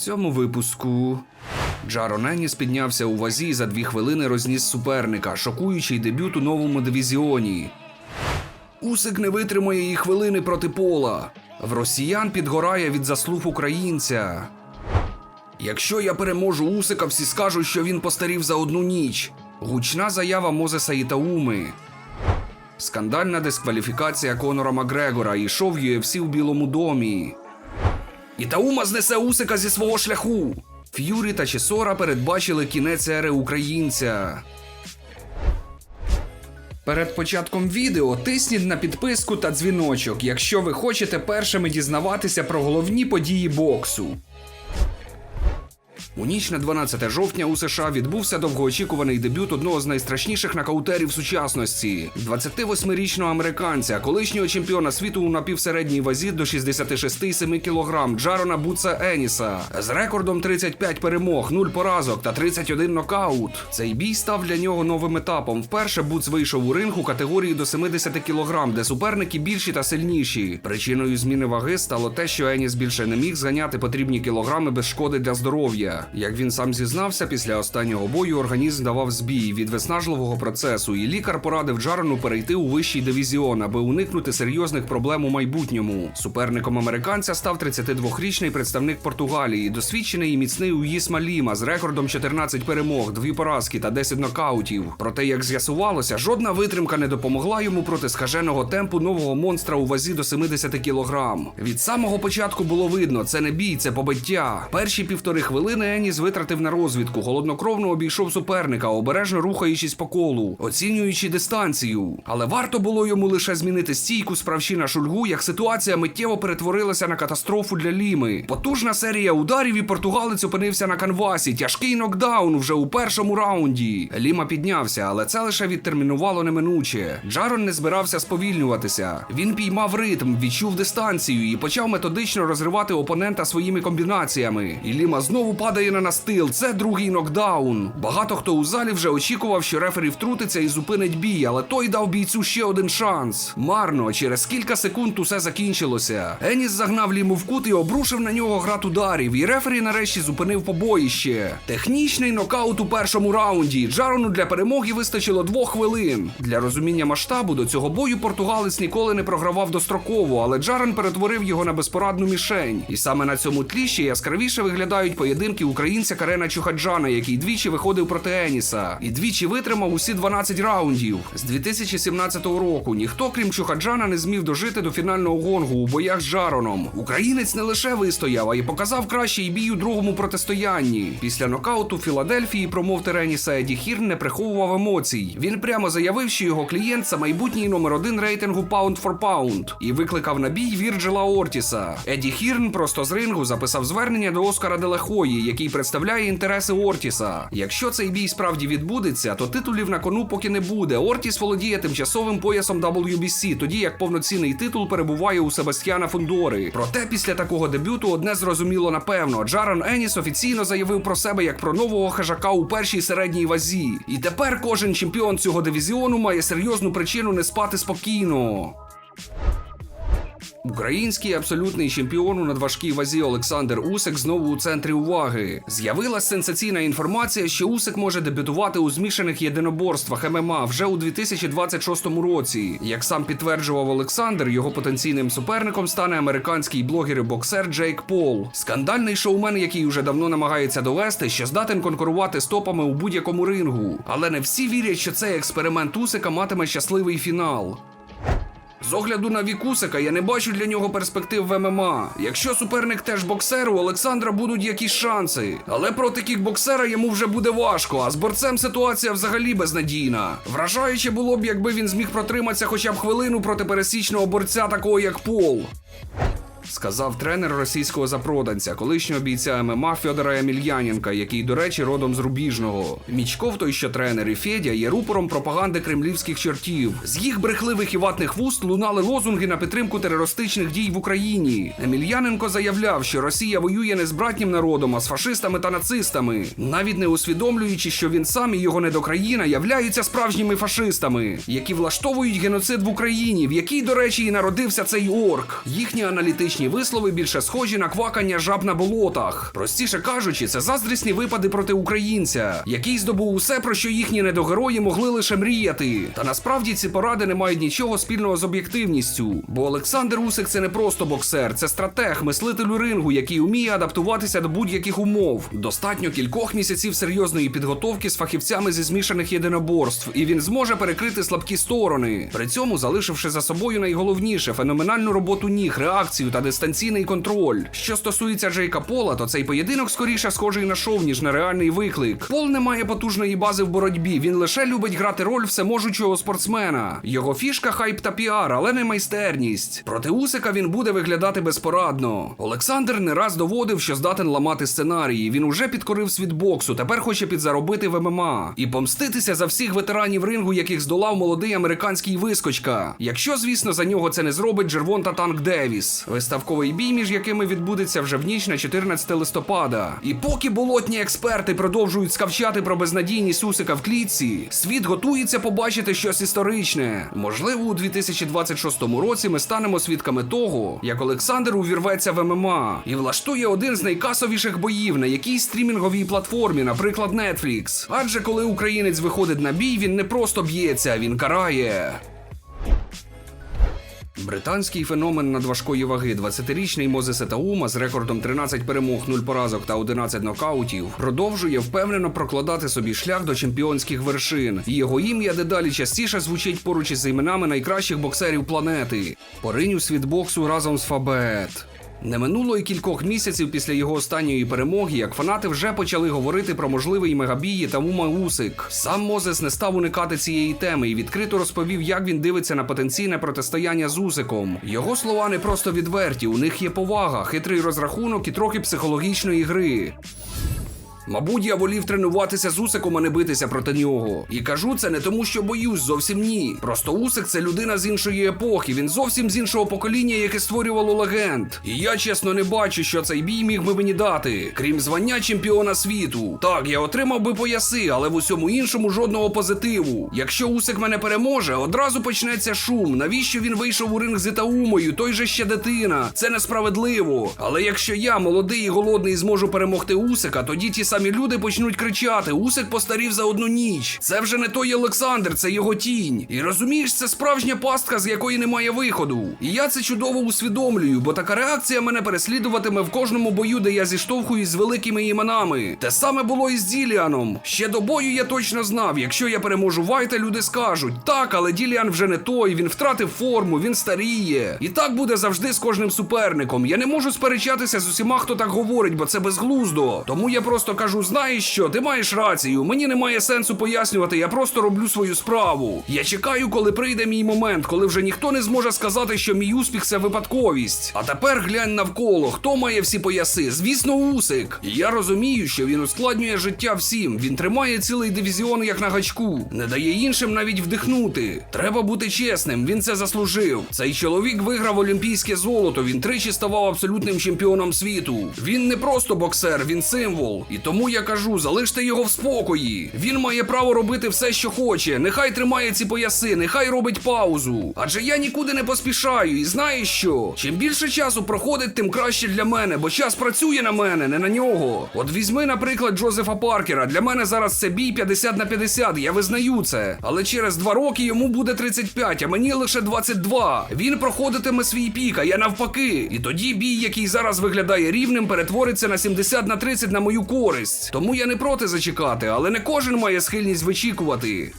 цьому випуску Джарон Еніс піднявся у вазі і за дві хвилини розніс суперника, шокуючий дебют у новому дивізіоні. Усик не витримує і хвилини проти пола. В росіян підгорає від заслуг українця. Якщо я переможу Усика, всі скажуть, що він постарів за одну ніч. Гучна заява Мозеса Ітауми. Скандальна дискваліфікація Конора Макгрегора і шов UFC в Білому домі. Ітаума знесе Усика зі свого шляху. Ф'юрі та Чесора передбачили кінець ери українця. Перед початком відео тисніть на підписку та дзвіночок, якщо ви хочете першими дізнаватися про головні події боксу. У ніч на 12 жовтня у США відбувся довгоочікуваний дебют одного з найстрашніших нокаутерів сучасності 28-річного американця, колишнього чемпіона світу у напівсередній вазі до 66,7 кг Джарона Буца Еніса з рекордом 35 перемог, 0 поразок та 31 нокаут. Цей бій став для нього новим етапом. Вперше Буц вийшов у ринг у категорії до 70 кг, де суперники більші та сильніші. Причиною зміни ваги стало те, що Еніс більше не міг зганяти потрібні кілограми без шкоди для здоров'я. Як він сам зізнався, після останнього бою організм давав збій від виснажливого процесу, і лікар порадив Джарону перейти у вищий дивізіон, аби уникнути серйозних проблем у майбутньому. Суперником американця став 32-річний представник Португалії, досвідчений і міцний Уїсма Ліма з рекордом 14 перемог, 2 поразки та 10 нокаутів. Проте, як з'ясувалося, жодна витримка не допомогла йому проти скаженого темпу нового монстра у вазі до 70 кілограм. Від самого початку було видно, це не бій, це побиття. Перші півтори хвилини Еніс витратив на розвідку, холоднокровно обійшов суперника, обережно рухаючись по колу, оцінюючи дистанцію. Але варто було йому лише змінити стійку, справши на шульгу, як ситуація миттєво перетворилася на катастрофу для Ліми. Потужна серія ударів і португалець опинився на канвасі. Тяжкий нокдаун вже у першому раунді. Ліма піднявся, але це лише відтермінувало неминуче. Джарон не збирався сповільнюватися. Він піймав ритм, відчув дистанцію і почав методично розривати опонента своїми комбінаціями. І Ліма знову падає на настил. Це другий нокдаун. Багато хто у залі вже очікував, що рефері втрутиться і зупинить бій, але той дав бійцю ще один шанс. Марно, через кілька секунд усе закінчилося. Еніс загнав Ліму в кут і обрушив на нього град ударів. І рефері нарешті зупинив побоїще. Технічний нокаут у першому раунді. Джарону для перемоги вистачило двох хвилин. Для розуміння масштабу до цього бою португалець ніколи не програвав достроково, але Джарен перетворив його на безпорадну мішень. І саме на цьому тлі ще яскравіше виглядають поєдинки українця Карена Чухаджана, який двічі виходив проти Еніса, і двічі витримав усі 12 раундів. З 2017 року ніхто, крім Чухаджана, не зміг дожити до фінального гонгу у боях з Джароном. Українець не лише вистояв, а й показав кращий бій у другому протистоянні. Після нокауту Філадельфії промовтер Еніса Еді Хірн не приховував емоцій. Він прямо заявив, що його клієнт це майбутній номер один рейтингу Pound for Pound і викликав на бій Вірджила Ортіса. Еді Хірн просто з рингу записав звернення до Оскара Делахої, який представляє інтереси Ортіса. Якщо цей бій справді відбудеться, то титулів на кону поки не буде. Ортіс володіє тимчасовим поясом WBC, тоді як повноцінний титул перебуває у Себастьяна Фундори. Проте після такого дебюту одне зрозуміло напевно. Джарон Еніс офіційно заявив про себе як про нового хижака у першій середній вазі. І тепер кожен чемпіон цього дивізіону має серйозну причину не спати спокійно. Український абсолютний чемпіон у надважкій вазі Олександр Усик знову у центрі уваги. З'явилась сенсаційна інформація, що Усик може дебютувати у змішаних єдиноборствах ММА вже у 2026 році. Як сам підтверджував Олександр, його потенційним суперником стане американський блогер і боксер Джейк Пол. Скандальний шоумен, який уже давно намагається довести, що здатен конкурувати з топами у будь-якому рингу. Але не всі вірять, що цей експеримент Усика матиме щасливий фінал. З огляду на вікусика я не бачу для нього перспектив в ММА. Якщо суперник теж боксер, у Олександра будуть якісь шанси. Але проти кікбоксера йому вже буде важко, а з борцем ситуація взагалі безнадійна. Вражаюче було б, якби він зміг протриматися хоча б хвилину проти пересічного борця, такого як Пол. Сказав тренер російського запроданця, колишнього бійця ММА Федора Емельяненка, який, до речі, родом з Рубіжного. Мічков, той що тренер і Федя, є рупором пропаганди кремлівських чортів. З їх брехливих і ватних вуст лунали лозунги на підтримку терористичних дій в Україні. Емельяненко заявляв, що Росія воює не з братнім народом, а з фашистами та нацистами, навіть не усвідомлюючи, що він сам і його недокраїна являються справжніми фашистами, які влаштовують геноцид в Україні, в якій, до речі, і народився цей орк. Їхні аналітичні незручні вислови більше схожі на квакання жаб на болотах. Простіше кажучи, це заздрісні випади проти українця, який здобув усе, про що їхні недогерої могли лише мріяти. Та насправді ці поради не мають нічого спільного з об'єктивністю. Бо Олександр Усик це не просто боксер, це стратег, мислитель рингу, який уміє адаптуватися до будь-яких умов. Достатньо кількох місяців серйозної підготовки з фахівцями зі змішаних єдиноборств, і він зможе перекрити слабкі сторони, при цьому залишивши за собою найголовніше феноменальну роботу ніг, реакцію та дистанційний контроль. Що стосується Джейка Пола, то цей поєдинок скоріше схожий на шоу, ніж на реальний виклик. Пол не має потужної бази в боротьбі. Він лише любить грати роль всеможучого спортсмена. Його фішка хайп та піар, але не майстерність. Проти Усика він буде виглядати безпорадно. Олександр не раз доводив, що здатен ламати сценарії. Він уже підкорив світ боксу, тепер хоче підзаробити в ММА і помститися за всіх ветеранів рингу, яких здолав молодий американський вискочка. Якщо, звісно, за нього це не зробить Джервонта Танк Девіс, виставковий бій, між якими відбудеться вже в ніч на 14 листопада. І поки болотні експерти продовжують скавчати про безнадійність Усика в клітці, світ готується побачити щось історичне. Можливо, у 2026 році ми станемо свідками того, як Олександр увірветься в ММА і влаштує один з найкасовіших боїв на якійсь стрімінговій платформі, наприклад, Netflix. Адже коли українець виходить на бій, він не просто б'ється, він карає. Британський феномен надважкої ваги, 20-річний Мозес Етаума з рекордом 13 перемог, 0 поразок та 11 нокаутів, продовжує впевнено прокладати собі шлях до чемпіонських вершин. Його ім'я дедалі частіше звучить поруч із іменами найкращих боксерів планети. Поринь у світ боксу разом з Фабет. Не минуло й кількох місяців після його останньої перемоги, як фанати вже почали говорити про можливий мегабій та Ума Усик. Сам Мозес не став уникати цієї теми і відкрито розповів, як він дивиться на потенційне протистояння з Усиком. Його слова не просто відверті, у них є повага, хитрий розрахунок і трохи психологічної гри. Мабуть, я волів тренуватися з Усиком, а не битися проти нього. І кажу це не тому, що боюсь, зовсім ні. Просто Усик це людина з іншої епохи. Він зовсім з іншого покоління, яке створювало легенд. І я чесно не бачу, що цей бій міг би мені дати, крім звання чемпіона світу. Так, я отримав би пояси, але в усьому іншому жодного позитиву. Якщо Усик мене переможе, одразу почнеться шум. Навіщо він вийшов у ринг з Ітаумою? Той же ще дитина. Це несправедливо. Але якщо я, молодий і голодний, зможу перемогти Усика, тоді ті самі люди почнуть кричати: Усик постарів за одну ніч. Це вже не той Олександр, це його тінь. І розумієш, це справжня пастка, з якої немає виходу. І я це чудово усвідомлюю, бо така реакція мене переслідуватиме в кожному бою, де я зіштовхуюсь з великими іменами. Те саме було і з Діліаном. Ще до бою я точно знав, якщо я переможу Вайта, люди скажуть: так, але Діліан вже не той, він втратив форму, він старіє. І так буде завжди з кожним суперником. Я не можу сперечатися з усіма, хто так говорить, бо це безглуздо. Тому я просто кажу: знаєш що, ти маєш рацію, мені немає сенсу пояснювати, я просто роблю свою справу. Я чекаю, коли прийде мій момент, коли вже ніхто не зможе сказати, що мій успіх це випадковість. А тепер глянь навколо, хто має всі пояси? Звісно, Усик. І я розумію, що він ускладнює життя всім. Він тримає цілий дивізіон як на гачку, не дає іншим навіть вдихнути. Треба бути чесним, він це заслужив. Цей чоловік виграв олімпійське золото. Він тричі ставав абсолютним чемпіоном світу. Він не просто боксер, він символ. І тому я кажу, залиште його в спокої. Він має право робити все, що хоче. Нехай тримає ці пояси, нехай робить паузу. Адже я нікуди не поспішаю. І знаєш що? Чим більше часу проходить, тим краще для мене, бо час працює на мене, не на нього. От візьми, наприклад, Джозефа Паркера. Для мене зараз це бій 50 на 50, я визнаю це. Але через два роки йому буде 35, а мені лише 22. Він проходитиме свій пік, а я навпаки. І тоді бій, який зараз виглядає рівним, перетвориться на 70 на 30 на мою користь. Тому я не проти зачекати, але не кожен має схильність вичікувати.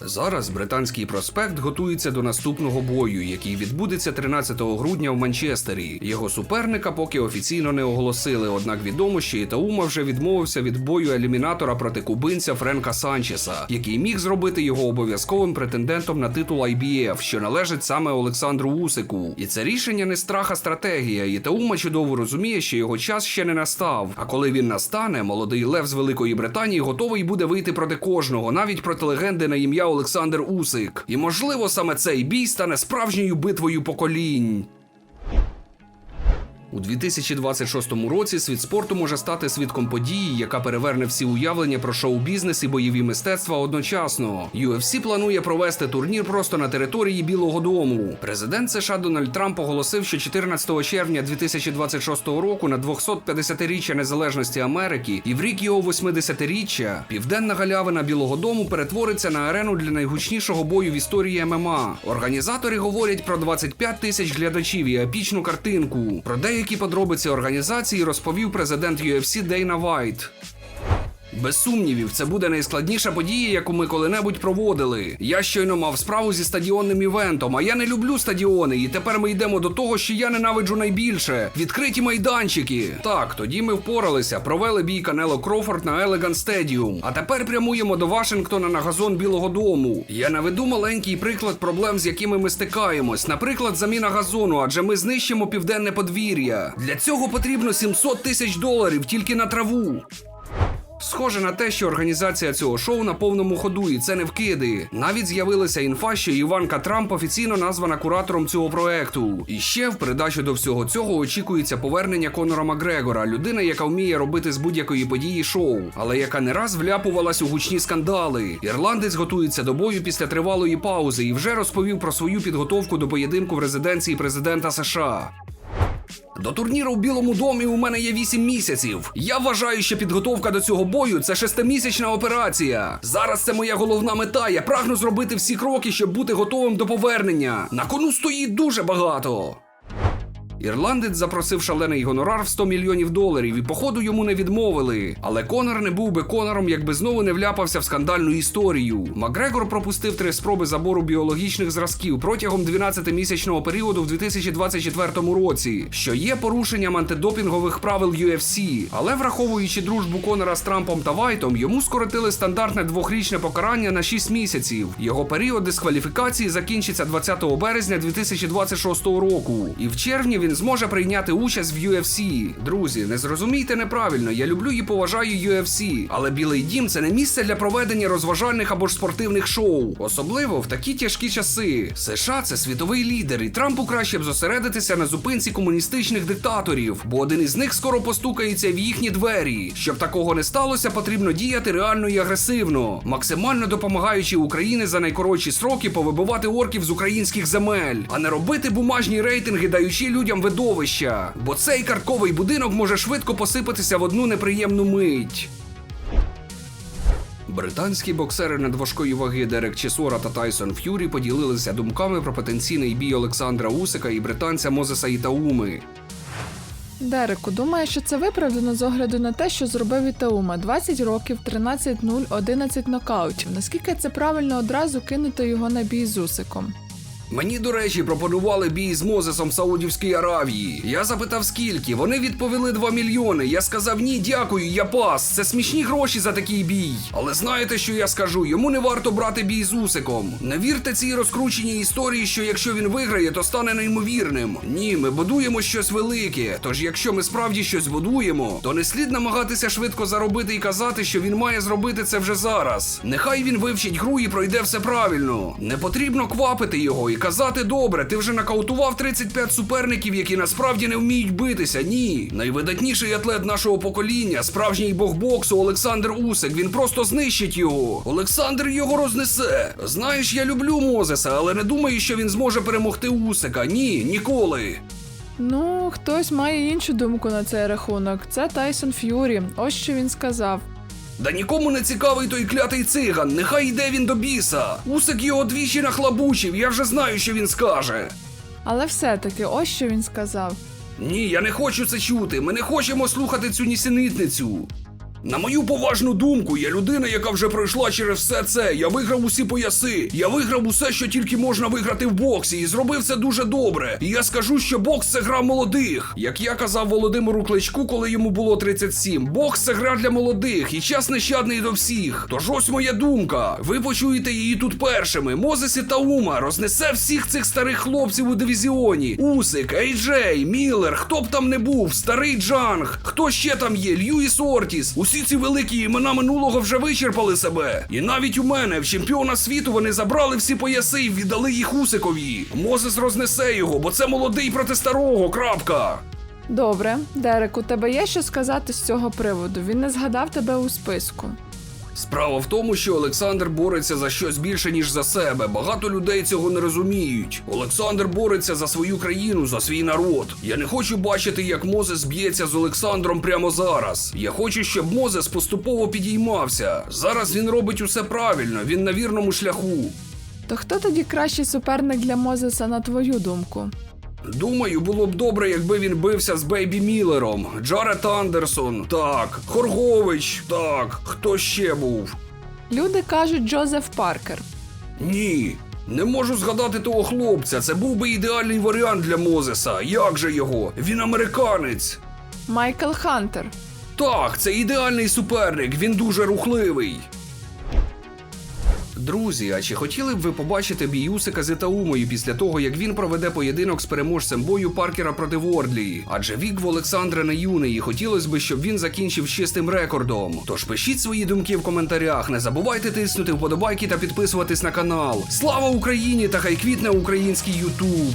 Зараз британський проспект готується до наступного бою, який відбудеться 13 грудня в Манчестері. Його суперника поки офіційно не оголосили. Однак відомо, що Ітаума вже відмовився від бою елімінатора проти кубинця Френка Санчеса, який міг зробити його обов'язковим претендентом на титул IBF, що належить саме Олександру Усику. І це рішення не страх, а стратегія. Ітаума чудово розуміє, що його час ще не настав. А коли він настане, молодий Лев з Великої Британії готовий буде вийти проти кожного, навіть проти легенди на ім'я Олександр Усик. І можливо саме цей бій стане справжньою битвою поколінь. У 2026 році світ спорту може стати свідком події, яка переверне всі уявлення про шоу-бізнес і бойові мистецтва одночасно. UFC планує провести турнір просто на території Білого Дому. Президент США Дональд Трамп оголосив, що 14 червня 2026 року на 250-річчя незалежності Америки і в рік його 80-річчя південна галявина Білого Дому перетвориться на арену для найгучнішого бою в історії ММА. Організатори говорять про 25 тисяч глядачів і епічну картинку. Про деякі подробиці організації розповів президент UFC Дейна Вайт. Без сумнівів, це буде найскладніша подія, яку ми коли-небудь проводили. Я щойно мав справу зі стадіонним івентом, а я не люблю стадіони, і тепер ми йдемо до того, що я ненавиджу найбільше відкриті майданчики. Так, тоді ми впоралися, провели бій Канело Крофорд на Елеган Стедіум. А тепер прямуємо до Вашингтона на газон Білого Дому. Я наведу маленький приклад проблем, з якими ми стикаємось. Наприклад, заміна газону, адже ми знищимо південне подвір'я. Для цього потрібно 700 тисяч доларів тільки на траву. Схоже на те, що організація цього шоу на повному ходу, і це не вкиди. Навіть з'явилася інфа, що Іванка Трамп офіційно названа куратором цього проекту. І ще в придачу до всього цього очікується повернення Конора Макгрегора, людина, яка вміє робити з будь-якої події шоу, але яка не раз вляпувалась у гучні скандали. Ірландець готується до бою після тривалої паузи і вже розповів про свою підготовку до поєдинку в резиденції президента США. До турніру в Білому домі у мене є 8 місяців. Я вважаю, що підготовка до цього бою це шестимісячна операція. Зараз це моя головна мета. Я прагну зробити всі кроки, щоб бути готовим до повернення. На кону стоїть дуже багато. Ірландець запросив шалений гонорар в 100 мільйонів доларів, і походу йому не відмовили. Але Конор не був би Конором, якби знову не вляпався в скандальну історію. Макгрегор пропустив три спроби забору біологічних зразків протягом 12-місячного періоду в 2024 році, що є порушенням антидопінгових правил UFC. Але враховуючи дружбу Конора з Трампом та Вайтом, йому скоротили стандартне двохрічне покарання на 6 місяців. Його період дискваліфікації закінчиться 20 березня 2026 року. І в червні він зможе прийняти участь в UFC. Друзі, не зрозумійте неправильно, я люблю і поважаю UFC, але Білий Дім це не місце для проведення розважальних або ж спортивних шоу, особливо в такі тяжкі часи. США це світовий лідер, і Трампу краще б зосередитися на зупинці комуністичних диктаторів, бо один із них скоро постукається в їхні двері. Щоб такого не сталося, потрібно діяти реально і агресивно, максимально допомагаючи Україні за найкоротші сроки повибивати орків з українських земель, а не робити бумажні рейтинги, даючи людям видовища. Бо цей картковий будинок може швидко посипатися в одну неприємну мить. Британські боксери надважкої ваги Дерек Чесора та Тайсон Ф'юрі поділилися думками про потенційний бій Олександра Усика і британця Мозеса Ітауми. Дереку, думаю, що це виправдано з огляду на те, що зробив Ітаума 20 років, 13-0, 11 нокаутів. Наскільки це правильно одразу кинути його на бій з Усиком? Мені, до речі, пропонували бій з Мозесом в Саудівській Аравії. Я запитав скільки. Вони відповіли 2 мільйони. Я сказав ні, дякую, я пас. Це смішні гроші за такий бій. Але знаєте, що я скажу? Йому не варто брати бій з Усиком. Не вірте цій розкрученій історії, що якщо він виграє, то стане неймовірним. Ні, ми будуємо щось велике. Тож, якщо ми справді щось будуємо, то не слід намагатися швидко заробити і казати, що він має зробити це вже зараз. Нехай він вивчить гру і пройде все правильно. Не потрібно квапити його казати добре, ти вже нокаутував 35 суперників, які насправді не вміють битися. Ні. Найвидатніший атлет нашого покоління, справжній бог боксу Олександр Усик. Він просто знищить його. Олександр його рознесе. Знаєш, я люблю Мозеса, але не думаю, що він зможе перемогти Усика. Ні, ніколи. Ну, хтось має іншу думку на цей рахунок. Це Тайсон Ф'юрі. Ось що він сказав. Да нікому не цікавий той клятий циган, нехай йде він до біса. Усик його двічі нахлабучив, я вже знаю, що він скаже. Але все-таки, ось що він сказав. Ні, я не хочу це чути. Ми не хочемо слухати цю нісенітницю. На мою поважну думку, я людина, яка вже пройшла через все це. Я виграв усі пояси. Я виграв усе, що тільки можна виграти в боксі, і зробив це дуже добре. І я скажу, що бокс це гра молодих. Як я казав Володимиру Кличку, коли йому було 37. Бокс це гра для молодих, і час нещадний до всіх. Тож ось моя думка. Ви почуєте її тут першими. Мозесі та Ума рознесе всіх цих старих хлопців у дивізіоні. Усик, Ейджей, Міллер, хто б там не був, старий Джанг, хто ще там є, Льюіс Ортіс. Усі ці великі імена минулого вже вичерпали себе. І навіть у мене, в чемпіона світу, вони забрали всі пояси і віддали їх Усикові. Мозес рознесе його, бо це молодий проти старого. Крапка. Добре, Дерек, у тебе є що сказати з цього приводу? Він не згадав тебе у списку. Справа в тому, що Олександр бореться за щось більше, ніж за себе. Багато людей цього не розуміють. Олександр бореться за свою країну, за свій народ. Я не хочу бачити, як Мозес б'ється з Олександром прямо зараз. Я хочу, щоб Мозес поступово підіймався. Зараз він робить усе правильно, він на вірному шляху. То хто тоді кращий суперник для Мозеса, на твою думку? Думаю, було б добре, якби він бився з Бейбі Міллером, Джаред Андерсон, так, Хоргович, так, хто ще був? Люди кажуть Джозеф Паркер. Ні. Не можу згадати того хлопця. Це був би ідеальний варіант для Мозеса. Як же його? Він американець. Майкл Хантер. Так, це ідеальний суперник, він дуже рухливий. Друзі, а чи хотіли б ви побачити біюсика з Ітаумою після того, як він проведе поєдинок з переможцем бою Паркера проти Вордлі? Адже вік в Олександра не юний, і хотілося б, щоб він закінчив чистим рекордом. Тож пишіть свої думки в коментарях, не забувайте тиснути вподобайки та підписуватись на канал. Слава Україні та хай квітне український Ютуб!